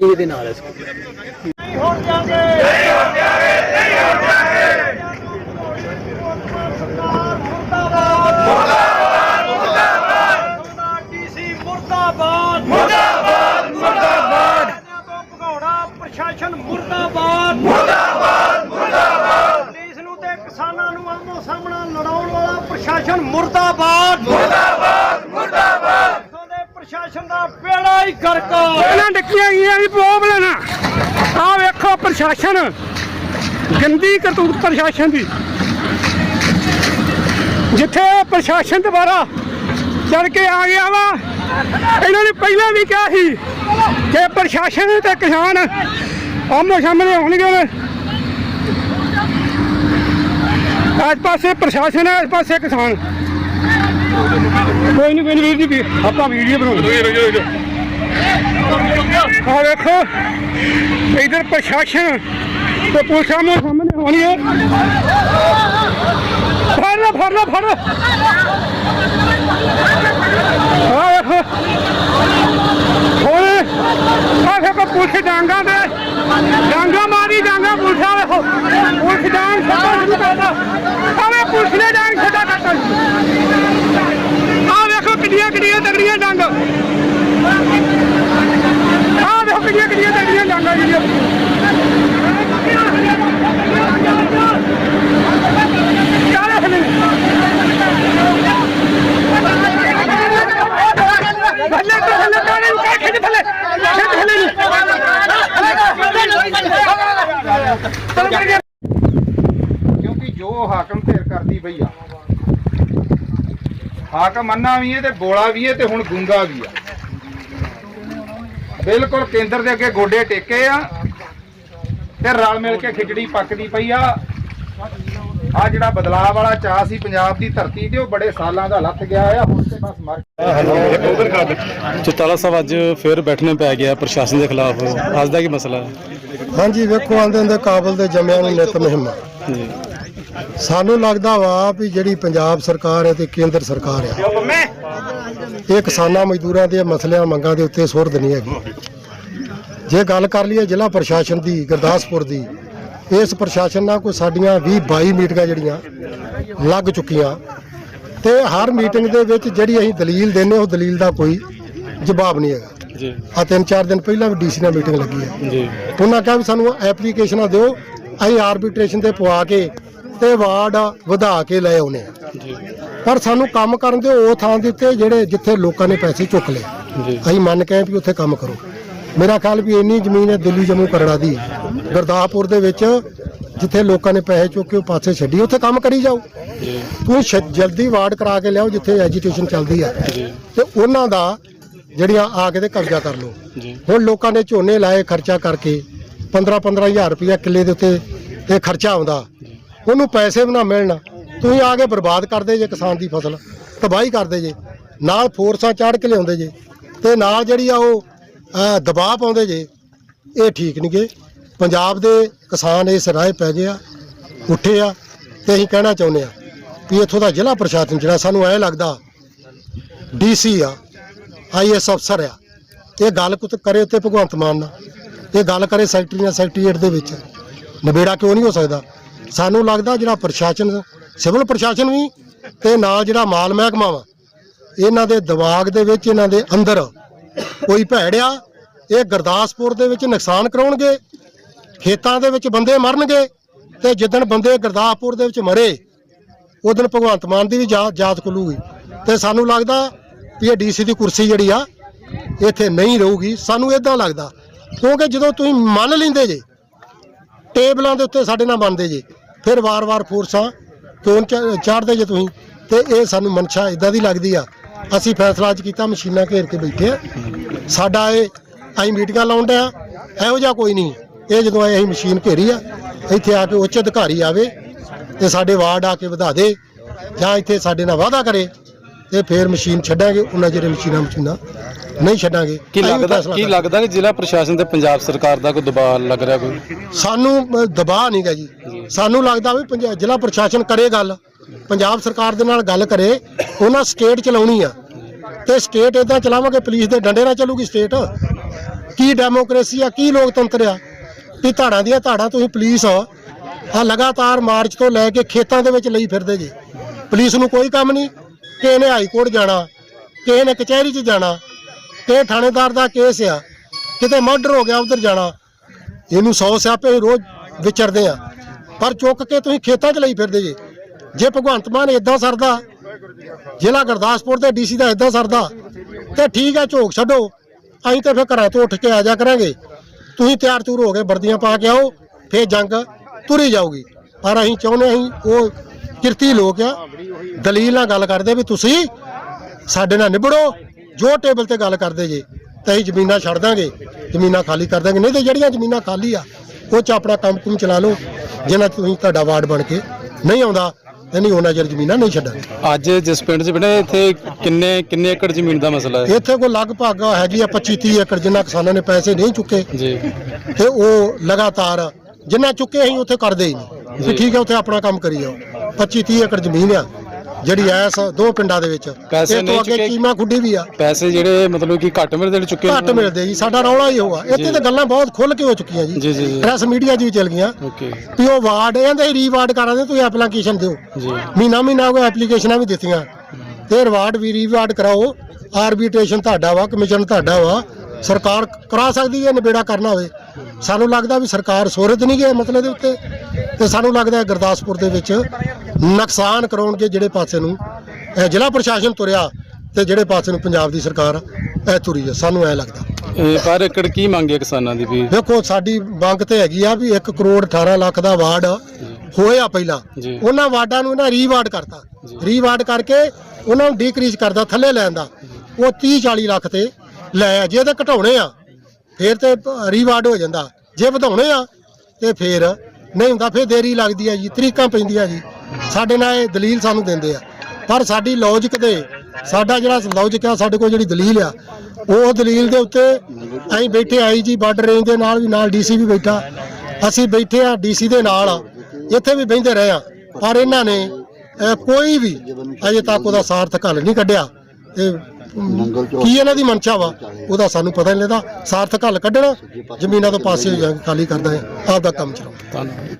ਇਹਦੇ ਨਾਲ ਹੈ ਡੀਸੀ ਮੁਰਦਾਬਾਦ ਮੁਰਦਾਬਾਦ ਮੁਰਦਾਬਾਦ ਭਗੌੜਾ ਪ੍ਰਸ਼ਾਸਨ ਮੁਰਦਾਬਾਦ ਮੁਰਦਾਬਾਦ ਮੁਰਦਾਬਾਦ ਪੁਲਿਸ ਨੂੰ ਤੇ ਕਿਸਾਨਾਂ ਨੂੰ ਆਮੋ ਸਾਹਮਣਾ ਲੜਾਉਣ ਵਾਲਾ ਪ੍ਰਸ਼ਾਸਨ ਮੁਰਦਾਬਾਦ ਮੁਰਦਾਬਾਦ ਮੁਰਦਾਬਾਦ ਦੇ ਪ੍ਰਸ਼ਾਸਨ ਦਾ ਕਰਕਾ। ਇਹਨਾਂ ਡਿੱਕੀਆਂ ਗਈਆਂ ਵੀ ਪ੍ਰੋਬਲਮ ਆ ਆਹ ਵੇਖੋ ਪ੍ਰਸ਼ਾਸਨ ਗੰਦੀ ਕਰਤੂਤ ਪ੍ਰਸ਼ਾਸਨ ਦੀ। ਜਿੱਥੇ ਪ੍ਰਸ਼ਾਸਨ ਦੁਬਾਰਾ ਚੜ ਕੇ ਆ ਗਿਆ ਵਾ ਇਹਨਾਂ ਨੇ ਪਹਿਲਾਂ ਵੀ ਕਿਹਾ ਸੀ ਕਿ ਪ੍ਰਸ਼ਾਸਨ ਤੇ ਕਿਸਾਨ ਆਮੋ ਸਾਹਮਣੇ ਹੋਣਗੇ ਅੱਜ ਪਾਸੇ ਪ੍ਰਸ਼ਾਸਨ ਹੈ ਇਸ ਪਾਸੇ ਕਿਸਾਨ। ਕੋਈ ਨਹੀਂ ਕੋਈ ਨਹੀਂ ਵੀਰ ਜੀ ਆਪਾਂ ਵੀਡੀਓ ਬਣਾਉਂਦੇ ਆ ਵੇਖੋ ਇਧਰ ਪ੍ਰਸ਼ਾਸਨ ਤੇ ਪੁਲਿਸ ਆਮੋ ਸਾਹਮਣੇ ਹੋਣੀ ਹੈ ਫੜ ਲਓ ਫੜ ਲਓ ਫੜ ਲਓ ਆ ਵੇਖੋ ਹੋਏ ਆ ਵੇਖੋ ਪੁਲਿਸ ਡਾਂਗਾ ਦੇ ਡਾਂਗਾ ਮਾਰੀ ਡਾਂਗਾ ਪੁਲਿਸ ਆ ਵੇਖੋ ਪੁਲਿਸ ਡਾਂਗ ਛੱਡਾ ਸ਼ੁਰੂ ਕਰਦਾ ਆਵੇ ਪੁਲਿਸ ਨੇ ਡਾਂਗ ਛੱਡਾ ਕਰਤਾ ਆ ਵੇਖੋ ਕਿੱਡੀਆਂ ਕਿੱਡੀਆਂ ਤਗੜੀਆਂ ਡਾਂਗ ਆ ਵੇਖੋ ਕਿੱਡੀਆਂ ਕਿੱਡੀਆਂ ਤਗੜੀਆਂ ਡਾਂਗਾਂ ਜਿਹੜੀਆਂ ਚੱਲ ਹਲੇ ਥੱਲੇ ਤੋਂ ਥੱਲੇ ਕਾਣੇ ਨੂੰ ਕਾਠੇ ਦੇ ਥੱਲੇ ਖਿੱਚ ਥੱਲੇ ਨੂੰ ਚਲ ਕਰ ਗਿਆ ਕਿਉਂਕਿ ਜੋ ਹਾਕਮ ਧਿਰ ਕਰਦੀ ਪਈ ਆ ਹਾਕਮ ਅੰਨਾ ਵੀ ਹੈ ਤੇ ਬੋਲਾ ਵੀ ਹੈ ਤੇ ਹੁਣ ਗੁੰਗਾ ਵੀ ਆ ਬਿਲਕੁਲ ਕੇਂਦਰ ਦੇ ਅੱਗੇ ਗੋਡੇ ਟੇਕੇ ਆ ਤੇ ਰਲ ਮਿਲ ਕੇ ਖਿਚੜੀ ਪੱਕਦੀ ਪਈ ਆ। ਆ ਜਿਹੜਾ ਬਦਲਾਅ ਵਾਲਾ ਚਾਹ ਸੀ ਪੰਜਾਬ ਦੀ ਧਰਤੀ ਤੇ ਉਹ ਬੜੇ ਸਾਲਾਂ ਦਾ ਲੱਥ ਗਿਆ ਆ ਹੁਣ ਤੇ ਬਸ ਮਰ ਚੁਤਾਲਾ ਸਾਹਿਬ ਅੱਜ ਫਿਰ ਬੈਠਣੇ ਪੈ ਗਿਆ ਪ੍ਰਸ਼ਾਸਨ ਦੇ ਖਿਲਾਫ। ਅੱਜ ਦਾ ਕੀ ਮਸਲਾ ਹੈ? ਹਾਂਜੀ ਵੇਖੋ ਆਂਦੇ ਹੁੰਦੇ ਕਾਬਲ ਦੇ ਜੰਮਿਆਂ ਨੂੰ ਨਿਤ ਮਹਿਮਾ। ਜੀ। ਸਾਨੂੰ ਲੱਗਦਾ ਵਾ ਵੀ ਜਿਹੜੀ ਪੰਜਾਬ ਸਰਕਾਰ ਹੈ ਤੇ ਕੇਂਦਰ ਸਰਕਾਰ ਹੈ ਇਹ ਕਿਸਾਨਾਂ ਮਜ਼ਦੂਰਾਂ ਦੇ ਮਸਲਿਆਂ ਮੰਗਾਂ ਦੇ ਉੱਤੇ ਸੁਰਦ ਨਹੀਂ ਹੈਗੀ। ਜੇ ਗੱਲ ਕਰ ਲਈਏ ਜ਼ਿਲ੍ਹਾ ਪ੍ਰਸ਼ਾਸਨ ਦੀ ਗੁਰਦਾਸਪੁਰ ਦੀ ਇਸ ਪ੍ਰਸ਼ਾਸਨ ਨਾਲ ਕੋਈ ਸਾਡੀਆਂ 20 22 ਮੀਟਿੰਗਾਂ ਜਿਹੜੀਆਂ ਲੱਗ ਚੁੱਕੀਆਂ ਤੇ ਹਰ ਮੀਟਿੰਗ ਦੇ ਵਿੱਚ ਜਿਹੜੀ ਅਸੀਂ ਦਲੀਲ ਦਿੰਨੇ ਉਹ ਦਲੀਲ ਦਾ ਕੋਈ ਜਵਾਬ ਨਹੀਂ ਹੈਗਾ। ਜੀ। ਆ ਤਿੰਨ ਚਾਰ ਦਿਨ ਪਹਿਲਾਂ ਵੀ ਡੀਸੀ ਨਾਲ ਮੀਟਿੰਗ ਲੱਗੀ ਹੈ। ਜੀ। ਉਹਨਾਂ ਕਿਹਾ ਵੀ ਸਾਨੂੰ ਐਪਲੀਕੇਸ਼ਨਾਂ ਦਿਓ ਅਸੀਂ ਆਰਬਿਟ੍ਰੇਸ਼ਨ ਤੇ ਪਵਾ ਕੇ ਤੇ ਵਾਰਡ ਵਧਾ ਕੇ ਲੈ ਆਉਨੇ ਆ। ਜੀ। ਪਰ ਸਾਨੂੰ ਕੰਮ ਕਰਨ ਦੇ ਉਹ ਥਾਂ ਦੇ ਉੱਤੇ ਜਿਹੜੇ ਜਿੱਥੇ ਲੋਕਾਂ ਨੇ ਪੈਸੇ ਚੁੱਕ ਲਏ। ਅਸੀਂ ਮੰਨ ਕੇ ਵੀ ਉੱਥੇ ਕੰਮ ਕਰੋ। ਮੇਰਾ ਖਿਆਲ ਵੀ ਇੰਨੀ ਜ਼ਮੀਨ ਹੈ ਦਿੱਲੀ ਜੰਮੂ ਕਰੜਾ ਦੀ। ਗੁਰਦਾਸਪੁਰ ਦੇ ਵਿੱਚ ਜਿੱਥੇ ਲੋਕਾਂ ਨੇ ਪੈਸੇ ਚੁੱਕ ਕੇ ਉਹ ਪਾਸੇ ਛੱਡੀ ਉੱਥੇ ਕੰਮ ਕਰੀ ਜਾਓ। ਤੂੰ ਜਲਦੀ ਵਾਰਡ ਕਰਾ ਕੇ ਲਿਆਓ ਜਿੱਥੇ ਐਜੀਟੇਸ਼ਨ ਚੱਲਦੀ ਆ। ਤੇ ਉਹਨਾਂ ਦਾ ਜਿਹੜੀਆਂ ਆ ਕੇ ਤੇ ਕਬਜ਼ਾ ਕਰ ਲਓ। ਹੁਣ ਲੋਕਾਂ ਨੇ ਝੋਨੇ ਲਾਏ ਖਰਚਾ ਕਰਕੇ 15 15000 ਰੁਪਇਆ ਕਿੱਲੇ ਦੇ ਉੱਤੇ ਇਹ ਖਰਚਾ ਆਉਂਦਾ। ਉਹਨੂੰ ਪੈਸੇ ਵੀ ਨਾ ਮਿਲਣ। ਤੁਸੀਂ ਆ ਕੇ ਬਰਬਾਦ ਕਰਦੇ ਜੇ ਕਿਸਾਨ ਦੀ ਫਸਲ, ਤਬਾਹੀ ਕਰਦੇ ਜੇ। ਨਾਲ ਫੋਰਸਾਂ ਚਾੜ ਕੇ ਲਿਆਉਂਦੇ ਜੇ। ਤੇ ਨਾਲ ਜਿਹੜੀ ਆ ਉਹ ਦਬਾਅ ਪਾਉਂਦੇ ਜੇ। ਇਹ ਠੀਕ ਨਹੀਂ ਗੇ। ਪੰਜਾਬ ਦੇ ਕਿਸਾਨ ਇਸ ਰਾਹ ਪੈ ਗਏ ਆ, ਉੱਠੇ ਆ, ਤੇ ਅਸੀਂ ਕਹਿਣਾ ਚਾਹੁੰਦੇ ਆ ਵੀ ਇੱਥੋਂ ਦਾ ਜ਼ਿਲ੍ਹਾ ਪ੍ਰਸ਼ਾਸਨ ਜਿਹੜਾ ਸਾਨੂੰ ਐ ਲੱਗਦਾ ਡੀਸੀ ਆ ਆਈਐਸ ਅਫਸਰ ਆ, ਇਹ ਗੱਲ ਕੁਤ ਕਰੇ ਉੱਤੇ ਭਗਵੰਤ ਮਾਨ ਨਾਲ। ਇਹ ਗੱਲ ਕਰੇ ਸੈਕਟਰੀ ਨਾਲ ਸੈਕਟਰੀਏਟ ਦੇ ਵਿੱਚ। ਨਵੇੜਾ ਕਿਉਂ ਨਹੀਂ ਹੋ ਸਕਦਾ? ਸਾਨੂੰ ਲੱਗਦਾ ਜਿਹੜਾ ਪ੍ਰਸ਼ਾਸਨ, ਸਿਵਲ ਪ੍ਰਸ਼ਾਸਨ ਵੀ ਤੇ ਨਾਲ ਜਿਹੜਾ ਮਾਲ ਮਹਿਕਮਾ ਵਾ, ਇਹਨਾਂ ਦੇ ਦਿਮਾਗ ਦੇ ਵਿੱਚ, ਇਹਨਾਂ ਦੇ ਅੰਦਰ ਕੋਈ ਭੈੜਿਆ ਇਹ ਗੁਰਦਾਸਪੁਰ ਦੇ ਵਿੱਚ ਨੁਕਸਾਨ ਕਰਾਉਣਗੇ, ਖੇਤਾਂ ਦੇ ਵਿੱਚ ਬੰਦੇ ਮਰਨਗੇ ਤੇ ਜਿੱਦਣ ਬੰਦੇ ਗੁਰਦਾਸਪੁਰ ਦੇ ਵਿੱਚ ਮਰੇ, ਉਦੋਂ ਭਗਵੰਤ ਮਾਨ ਦੀ ਵੀ ਜਾ- ਜਾਤ ਖੁੱਲੂਗੀ ਤੇ ਸਾਨੂੰ ਲੱਗਦਾ ਵੀ ਇਹ ਡੀਸੀ ਦੀ ਕੁਰਸੀ ਜਿਹੜੀ ਆ, ਇੱਥੇ ਨਹੀਂ ਰਹੂਗੀ। ਸਾਨੂੰ ਇਦਾਂ ਲੱਗਦਾ, ਕਿਉਂਕਿ ਜਦੋਂ ਤੁਸੀਂ ਮੰਨ ਲੈਂਦੇ ਜੇ, ਟੇਬਲਾਂ ਦੇ ਉੱਤੇ ਸਾਡੇ ਨਾਲ ਬਣਦੇ ਜੇ ਫਿਰ ਵਾਰ-ਵਾਰ ਫੋਰਸਾਂ ਕਿਉਂ ਚਾੜਦੇ ਜੇ ਤੁਸੀਂ, ਤੇ ਇਹ ਸਾਨੂੰ ਮਨਸ਼ਾ ਇਦਾਂ ਦੀ ਲੱਗਦੀ ਆ। ਅਸੀਂ ਫੈਸਲਾ ਅੱਜ ਕੀਤਾ, ਮਸ਼ੀਨਾਂ ਘੇਰ ਕੇ ਬੈਠੇ ਆ। ਸਾਡਾ ਇਹ, ਅਸੀਂ ਮੀਟਿੰਗਾਂ ਲਾਉਣ ਡਿਆ ਇਹੋ ਜਿਹਾ ਕੋਈ ਨਹੀਂ। ਇਹ ਜਦੋਂ ਅਸੀਂ ਮਸ਼ੀਨ ਘੇਰੀ ਆ, ਇੱਥੇ ਆ ਕੇ ਉੱਚ ਅਧਿਕਾਰੀ ਆਵੇ, ਤੇ ਸਾਡੇ ਵਾਰਡ ਆ ਕੇ ਵਧਾ ਦੇ, ਜਾਂ ਇੱਥੇ ਸਾਡੇ ਨਾਲ ਵਾਅਦਾ ਕਰੇ, ਤੇ ਫਿਰ ਮਸ਼ੀਨ ਛੱਡਾਂਗੇ, ਉਹਨਾਂ ਜਿਹੜੇ ਮਸ਼ੀਨਾਂ ਮਸ਼ੀਨਾਂ। ਨਹੀਂ ਛੱਡਾਂਗੇ। ਕੀ ਅਸੀਂ ਵੀ ਲੱਗਦਾ ਫੈਸਲਾ ਕੀ ਕਰਾਂਗੇ। ਲੱਗਦਾ ਕਿ ਜ਼ਿਲ੍ਹਾ ਪ੍ਰਸ਼ਾਸਨ ਤੇ ਪੰਜਾਬ ਸਰਕਾਰ ਦਾ ਕੋਈ ਦਬਾਅ ਲੱਗ ਰਿਹਾ ਕੋਈ? ਸਾਨੂੰ ਅ, ਦਬਾਅ ਨਹੀਂਗਾ ਜੀ। ਸਾਨੂੰ ਲੱਗਦਾ ਵੀ ਪੰਜ- ਜ਼ਿਲ੍ਹਾ ਪ੍ਰਸ਼ਾਸਨ ਕਰੇ ਗੱਲ। ਪੰਜਾਬ ਸਰਕਾਰ ਦੇ ਨਾਲ ਗੱਲ ਕਰੇ। ਉਹਨਾਂ ਸਟੇਟ ਚਲਾਉਣੀ ਆ। ਤੇ ਸਟੇਟ ਇਦਾਂ ਚਲਾਵਾਂਗੇ ਪੁਲਿਸ ਦੇ ਡੰਡੇ ਨਾਲ ਚੱਲੂਗੀ ਸਟੇਟ। ਕੀ ਡੈਮੋਕ੍ਰੇਸੀ ਆ ਕੀ ਲੋਕਤੰਤਰ ਆ? ਵੀ ਧਾੜਾਂ ਦੀਆਂ ਧਾੜਾਂ ਤੁਸੀਂ ਪੁਲਿਸ ਆ ਲਗਾਤਾਰ ਮਾਰਚ ਤੋਂ ਲੈ ਕੇ ਖੇਤਾਂ ਦੇ ਵਿੱਚ ਲਈ ਫਿਰਦੇ ਜੀ। ਪੁਲਿਸ ਨੂੰ ਕੋਈ ਕੰਮ ਨਹੀਂ। ਕਿਸੇ ਨੇ ਹਾਈ ਕੋਰਟ ਜਾਣਾ। ਕਿਸੇ ਨੇ ਕਚਹਿਰੀ 'ਚ ਜਾਣਾ। ਕਿਸੇ ਥਾਣੇਦਾਰ ਦਾ ਕੇਸ ਆ। ਕਿਤੇ ਮਰਡਰ ਹੋ ਗਿਆ, ਉਧਰ ਜਾਣਾ। ਇਹਨੂੰ ਸੌ ਸਿਆਪੇ ਰੋਜ਼ ਵਿਚਰਦੇ ਆ। ਪਰ ਚੁੱਕ ਕੇ ਤੁਸੀਂ ਖੇਤਾਂ 'ਚ ਲਈ ਫਿਰਦੇ ਜੇ। ਜੇ ਭਗਵੰਤ ਮਾਨ ਇਦਾਂ ਸਰਦਾ, ਜ਼ਿਲ੍ਹਾ ਗੁਰਦਾਸਪੁਰ ਦੇ ਡੀਸੀ ਦਾ ਇਦਾਂ ਸਰਦਾ, ਤੇ ਠੀਕ ਹੈ ਝੋਕ ਛੱਡੋ। ਅਸੀਂ ਤਾਂ ਫਿਰ ਘਰਾਂ ਤੋਂ ਉੱਠ ਕੇ ਆ ਜਾ ਕਰਾਂਗੇ। ਤੁਸੀਂ ਤਿਆਰ ਤੂਰ ਹੋ ਕੇ ਵਰਦੀਆਂ ਪਾ ਕੇ ਆਓ, ਫੇਰ ਜੰਗ ਤੁਰੀ ਜਾਊਗੀ। ਪਰ ਅਸੀਂ ਚਾਹੁੰਦੇ ਅਸੀਂ ਉਹ ਕਿਰਤੀ ਲੋਕ ਆ, ਦਲੀਲ ਨਾਲ ਗੱਲ ਕਰਦੇ ਵੀ ਤੁਸੀਂ ਸਾਡੇ ਨਾਲ ਨਿਬੜੋ ਜੋ ਟੇਬਲ ਤੇ ਗੱਲ ਕਰਦੇ ਜੇ ਤੇ ਅਸੀਂ ਜ਼ਮੀਨਾਂ ਛੱਡ ਦਾਂਗੇ ਜ਼ਮੀਨਾਂ ਖਾਲੀ ਕਰ ਦਾਂਗੇ। ਨਹੀਂ ਤੇ ਜਿਹੜੀਆਂ ਜ਼ਮੀਨਾਂ ਖਾਲੀ ਆ ਉਹ ਚ ਆਪਣਾ ਕੰਮ ਕੁਮ ਚਲਾ ਲਓ ਜਿਨ੍ਹਾਂ ਤੁਸੀਂ ਤੁਹਾਡਾ ਵਾਰਡ ਬਣ ਕੇ ਨਹੀਂ ਆਉਂਦਾ ਤੇ ਨਹੀਂ ਉਹਨਾਂ ਚਿਰ ਜ਼ਮੀਨਾਂ ਨਹੀਂ ਛੱਡਾਂਗੇ ਅੱਜ ਜਿਸ ਪਿੰਡ 'ਚ ਬਣੇ ਇੱਥੇ ਕਿੰਨੇ ਕਿੰਨੇ ਏਕੜ ਜ਼ਮੀਨ ਦਾ ਮਸਲਾ ਹੈ? ਇੱਥੇ ਕੋਈ ਲਗਭਗ ਹੈਗੀ ਆ 25 30 ਏਕੜ ਜਿੰਨਾ ਕਿਸਾਨਾਂ ਨੇ ਪੈਸੇ ਨਹੀਂ ਚੁੱਕੇ। ਜੀ। ਤੇ ਉਹ ਲਗਾਤਾਰ ਜਿੰਨਾ ਚੁੱਕੇ ਅਸੀਂ ਉੱਥੇ ਕਰਦੇ ਹੀ ਨਹੀਂ। ਠੀਕ ਹੈ ਉੱਥੇ ਆਪਣਾ ਕੰਮ ਕਰੀ ਜਾਓ। 25 30 ਏਕੜ ਜ਼ਮੀਨ ਆ ਜਿਹੜੀ ਐਸ ਦੋ ਪਿੰਡਾਂ ਦੇ ਵਿੱਚ। ਪੈਸੇ ਇਹ ਤੋਂ ਨਹੀਂ ਅੱਗੇ ਚੁੱਕੇ। ਚੀਮਾ ਖੁੱਡੀ ਵੀ ਆ। ਪੈਸੇ ਜਿਹੜੇ ਮਤਲਬ ਕਿ ਘੱਟ ਮਿਲਦੇ ਨੇ ਚੁੱਕੇ ਘੱਟ ਮਿਲਦੇ ਜੀ ਸਾਡਾ ਰੌਲਾ ਹੀ ਹੋਆ ਇੱਥੇ ਤਾਂ ਗੱਲਾਂ ਬਹੁਤ ਖੁੱਲ ਕੇ ਹੋ ਚੁੱਕੀਆਂ ਜੀ, ਜੀ, ਜੀ। ਪ੍ਰੈਸ ਮੀਡੀਆ 'ਚ ਵੀ ਚੱਲ ਗਈਆਂ। ਓਕੇ। ਵੀ ਉਹ ਵਾਰਡ ਇਹਦੇ ਰੀਵਾਰਡ ਕਰਾਂਦੇ ਤੁਸੀਂ ਐਪਲੀਕੇਸ਼ਨ ਦਿਓ। ਜੀ। ਮਹੀਨਾ ਮਹੀਨਾ ਕੋਈ ਐਪਲੀਕੇਸ਼ਨਾਂ ਵੀ ਦਿੱਤੀਆਂ। ਤੇ ਰਿਵਾਰਡ ਵੀ ਰੀਵਾਰਡ ਕਰਾਓ। ਆਰਬਿਟ੍ਰੇਸ਼ਨ ਤੁਹਾਡਾ ਵਾ ਕਮਿਸ਼ਨ ਤੁਹਾਡਾ ਵਾ। ਸਰਕਾਰ ਕਰਾ ਸਕਦੀ ਹੈ ਨਿਬੇੜਾ ਕਰਨਾ ਹੋਵੇ। ਸਾਨੂੰ ਲੱਗਦਾ ਵੀ ਸਰਕਾਰ ਸੋਰਤ ਨਹੀਂ ਗਏ ਮਸਲੇ ਦੇ ਉੱਤੇ। ਤੇ ਸਾਨੂੰ ਲੱਗਦਾ ਹੈ ਗੁਰਦਾਸਪੁਰ ਦੇ ਵਿੱਚ ਨੁਕਸਾਨ ਕਰਾਉਣਗੇ ਜਿਹੜੇ ਪਾਸੇ ਨੂੰ। ਇਹ ਜ਼ਿਲ੍ਹਾ ਪ੍ਰਸ਼ਾਸਨ ਤੁਰਿਆ ਤੇ ਜਿਹੜੇ ਪਾਸੇ ਨੂੰ ਪੰਜਾਬ ਦੀ ਸਰਕਾਰ ਇਹ ਤੁਰੀ ਹੈ ਸਾਨੂੰ ਐ ਲੱਗਦਾ। ਪਰ ਏਕੜ ਕੀ ਮੰਗੇ ਕਿਸਾਨਾਂ ਦੀ ਵੀ? ਦੇਖੋ ਸਾਡੀ ਮੰਗ ਤੇ ਹੈਗੀ ਆ ਵੀ 1 ਕਰੋੜ 18 ਲੱਖ ਦਾ ਵਾਰਡ ਹੋਇਆ ਪਹਿਲਾਂ। ਉਹਨਾਂ ਵਾਰਡਾਂ ਨੂੰ ਇਹਨਾਂ ਰੀਵਾਰਡ ਕਰਤਾ। ਰੀਵਾਰਡ ਕਰਕੇ ਉਹਨਾਂ ਨੂੰ ਡੀਕਰੀਜ਼ ਕਰਦਾ ਥੱਲੇ ਲੈਣ ਦਾ। ਉਹ 30 40 ਲੱਖ ਤੇ ਲੈ ਆ। ਜੇ ਤੇ ਘਟਾਉਣੇ ਆ ਫੇਰ ਤੇ ਰੀਵਾਰਡ ਹੋ ਜਾਂਦਾ। ਜੇ ਵਧਾਉਣੇ ਆ ਤੇ ਫੇਰ ਨਹੀਂ ਹੁੰਦਾ। ਫੇਰ ਦੇਰੀ ਲੱਗਦੀ ਆ ਜੀ ਤਰੀਕਾਂ ਪੈਂਦੀਆਂ ਜੀ। ਸਾਡੇ ਨਾਲ ਇਹ ਦਲੀਲ ਸਾਨੂੰ ਦਿੰਦੇ ਆ। ਪਰ ਸਾਡੀ ਲੌਜਿਕ ਤੇ ਸਾਡਾ ਜਿਹੜਾ ਲੌਜਿਕ ਆ ਸਾਡੇ ਕੋਲ ਜਿਹੜੀ ਦਲੀਲ ਆ ਉਹ ਦਲੀਲ ਦੇ ਉੱਤੇ ਅਸੀਂ ਬੈਠੇ ਆਈ ਜੀ ਬਾਰਡਰ ਰੇਂਜ ਦੇ ਨਾਲ ਵੀ ਨਾਲ ਡੀਸੀ ਵੀ ਬੈਠਾ। ਅਸੀਂ ਬੈਠੇ ਆ ਡੀਸੀ ਦੇ ਨਾਲ ਇੱਥੇ ਵੀ ਬਹਿੰਦੇ ਰਹੇ ਆ। ਪਰ ਇਹਨਾਂ ਨੇ ਕੋਈ ਵੀ ਅਜੇ ਤੱਕ ਉਹਦਾ ਸਾਰਥਕ ਹੱਲ ਨਹੀਂ ਕੱਢਿਆ। ਤੇ ਕੀ ਇਹਨਾਂ ਦੀ ਮਨਸ਼ਾ ਵਾ ਉਹਦਾ ਸਾਨੂੰ ਪਤਾ ਨਹੀਂ ਲੱਗਦਾ। ਸਾਰਥਕ ਹੱਲ ਕੱਢਣਾ ਜ਼ਮੀਨਾਂ ਤੋਂ ਪਾਸੇ ਹੋ ਜਾਣਗੇ ਖਾਲੀ ਕਰਦਾ ਹੈ। ਆਪਦਾ ਕੰਮ ਚਲਾਓ। ਧੰਨਵਾਦ।